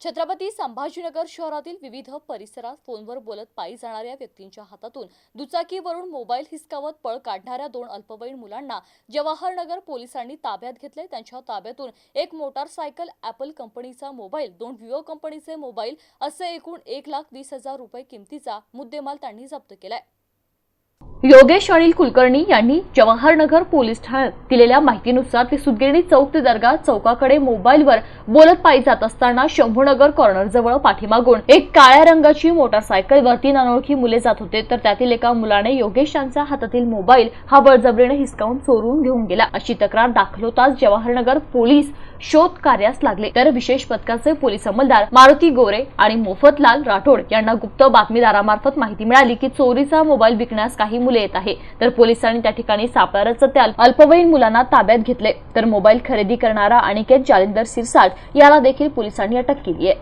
छत्रपती संभाजीनगर शहरातील विविध परिसरात फोनवर बोलत पायी जाणाऱ्या व्यक्तींच्या हातातून दुचाकीवरून मोबाईल हिसकावत पळ काढणाऱ्या दोन अल्पवयीन मुलांना जवाहरनगर पोलिसांनी ताब्यात घेतले त्यांच्या ताब्यातून एक मोटारसायकल ॲपल कंपनीचा मोबाईल दोन व्हिओ कंपनीचे मोबाईल असे एकूण एक लाख वीस हजार रुपये किमतीचा मुद्देमाल त्यांनी जप्त केलाय. योगेश अनिल कुलकर्णी यांनी जवाहरनगर पोलीस ठाण्यात दिलेल्या माहितीनुसार ते सुदगिरणी चौक ते दर्गा चौकाकडे मोबाईलवर बोलत पायी जात असताना शंभूनगर कॉर्नर जवळ पाठीमागून एक काळ्या रंगाची मोटारसायकलवर तीन अनोळखी मुले जात होते. तर त्यातील एका मुलाने योगेश यांचा हातातील मोबाईल हा बळजबरीने हिसकावून चोरून घेऊन गेला. अशी तक्रार दाखल होताच जवाहरनगर पोलीस शोध कार्यास लागले. तर विशेष पथकाचे पोलीस अंमलदार मारुती गोरे आणि मोफतलाल राठोड यांना गुप्त बातमीदारामार्फत माहिती मिळाली की चोरीचा मोबाईल विकण्यास काही मुले येत आहे. तर पोलिसांनी त्या ठिकाणी सापळा रचत त्या अल्पवयीन मुलांना ताब्यात घेतले. तर मोबाईल खरेदी करणारा अनिकेत जालिंदर सिरसाट याला देखील पोलिसांनी अटक केली आहे.